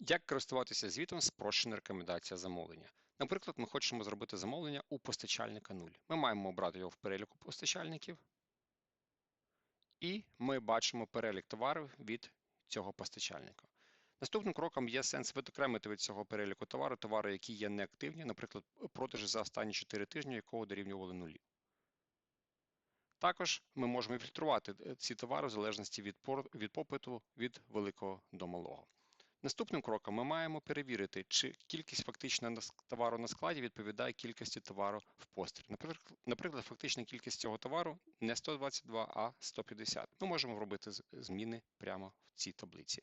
Як користуватися звітом спрощена рекомендація замовлення? Наприклад, ми хочемо зробити замовлення у постачальника 0. Ми маємо обрати його в переліку постачальників, і ми бачимо перелік товарів від цього постачальника. Наступним кроком є сенс відокремити від цього переліку товару товари, які є неактивні, наприклад, продажі за останні 4 тижні, якого дорівнювали нулі. Також ми можемо фільтрувати е, ці товари в залежності від, від попиту від великого до малого. Наступним кроком ми маємо перевірити, чи кількість фактичного товару на складі відповідає кількості товару в пострі. Наприклад, фактична кількість цього товару не 122, а 150. Ми можемо робити зміни прямо в цій таблиці.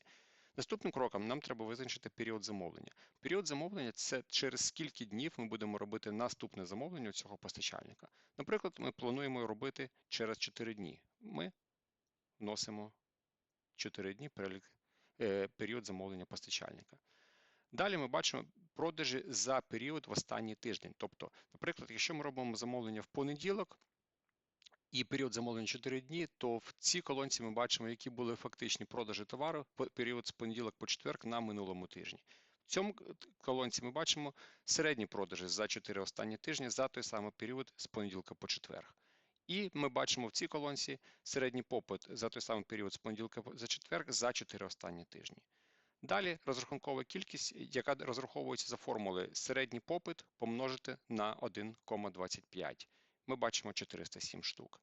Наступним кроком нам треба визначити період замовлення. Період замовлення це через скільки днів ми будемо робити наступне замовлення у цього постачальника. Наприклад, ми плануємо робити через 4 дні. Ми вносимо 4 дні перелік період замовлення постачальника. Далі ми бачимо продажі за період в останній тиждень. Тобто, наприклад, якщо ми робимо замовлення в понеділок і період замовлення 4 дні, то в цій колонці ми бачимо, які були фактичні продажі товару період з понеділок по четверг на минулому тижні. В цьому колонці ми бачимо середні продажі за 4 останні тижні за той самий період з понеділка по четверг. І ми бачимо в цій колонці середній попит за той самий період з понеділка за четверг за 4 останні тижні. Далі розрахункова кількість, яка розраховується за формулою середній попит помножити на 1,25. Ми бачимо 407 штук.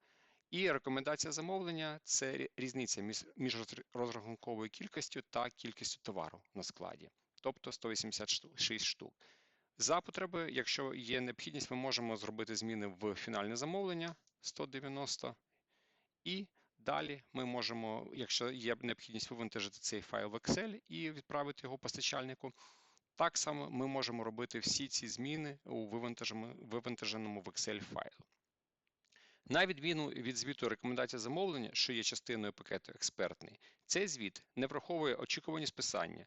І рекомендація замовлення це різниця між розрахунковою кількістю та кількістю товару на складі, тобто 186 штук. За потреби, якщо є необхідність, ми можемо зробити зміни в фінальне замовлення 190. І далі ми можемо, якщо є необхідність вивантажити цей файл в Excel і відправити його постачальнику. Так само ми можемо робити всі ці зміни у вивантаженому в Excel файлу. На відміну від звіту рекомендацій замовлення, що є частиною пакету експертний, цей звіт не враховує очікувані списання.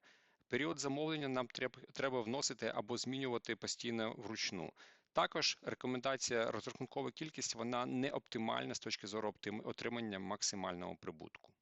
Період замовлення нам треба вносити або змінювати постійно вручну. Також рекомендація розрахункова кількість вона не оптимальна з точки зору отримання максимального прибутку.